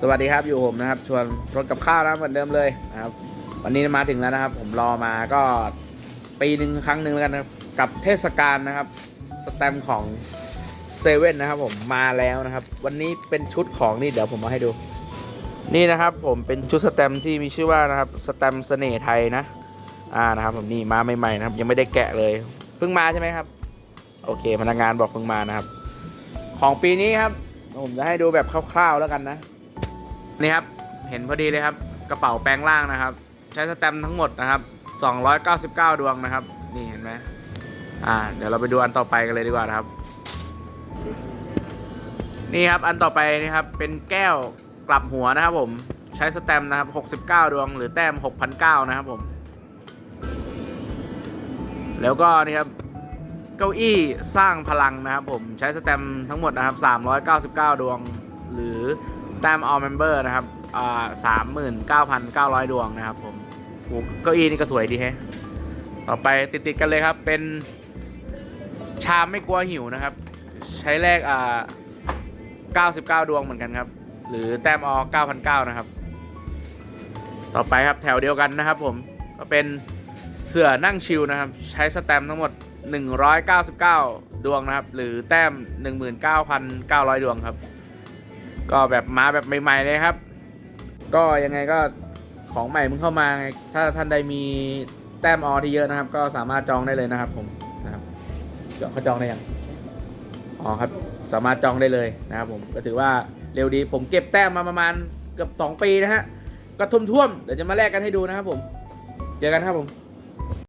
สวัสดีครับอยู่ผมนะครับ ชวนรถกับข้าวนะเหมือนเดิมเลยนะครับ วันนี้มาถึงแล้วนะครับ ผมรอมาก็ปีหนึ่งครั้งหนึ่งแล้วกันนะครับกับเทศกาลนะครับสแตมของเซเว่นนะครับ ผมมาแล้วนะครับ วันนี้เป็นชุดของนี่เดี๋ยวผมมาให้ดู นี่นะครับ ผมเป็นชุดสแตมที่มีชื่อว่านะครับสแตมเสน่ห์ไทยนะ อ่านะครับ ผมนี่มาใหม่ๆนะครับ ยังไม่ได้แกะเลยเพิ่งมาใช่ไหมครับ โอเค พนักงานบอกเพิ่งมานะครับ ของปีนี้ครับผมจะให้ดูแบบคร่าวๆแล้วกันนะ นี่ครับ เห็นพอดีเลยครับ กระเป๋าแปลงล่างนะครับ ใช้สแตมทั้งหมดนะครับ 299 ดวงนะครับ นี่เห็นไหมอ่า เดี๋ยวเราไปดูอันต่อไปกันเลยดีกว่านะครับ นี่ครับอันต่อไปนี่ครับ เป็นแก้วกลับหัวนะครับผม ใช้สแตมนะครับ 69 ดวง หรือแต้ม6,009นะครับผม แล้วก็นี่ครับเก้าอี้สร้างพลังนะครับผมใช้สแตมทั้งหมดนะครับ 399 ดวง หรือ ต้ม all member นะครับอ่า39,900ดวงนะครับผมโอ้เก้าอี้นี่ก็สวยดีแฮะต่อไปติดๆกันเลยครับ เป็นชามไม่กลัวหิวนะครับ ใช้แรกอ่า99ดวงเหมือนกันครับ หรือแต้ม all 9,900นะครับ ต่อไปครับแถวเดียวกันนะครับผม ก็เป็นเสือนั่งชิลนะครับ ใช้สแตมทั้งหมด 199 ดวงนะครับ หรือแต้ม 19,900 ดวงครับ ก็แบบมาแบบใหม่ๆเลยครับ ก็ยังไงก็ของใหม่มึงเข้ามาไงถ้าท่านใดมีแต้มออที่เยอะนะครับ ก็สามารถจองได้เลยนะครับ ผมนะครับเดี๋ยวเขาจองได้ยังอ๋อครับ สามารถจองได้เลยนะครับผมก็ถือว่าเร็วดีผมเก็บแต้มมาประมาณเกือบ2ปีนะฮะก็ท่วมๆเดี๋ยวจะมาแลกกันให้ดูนะครับผม เจอกันครับผม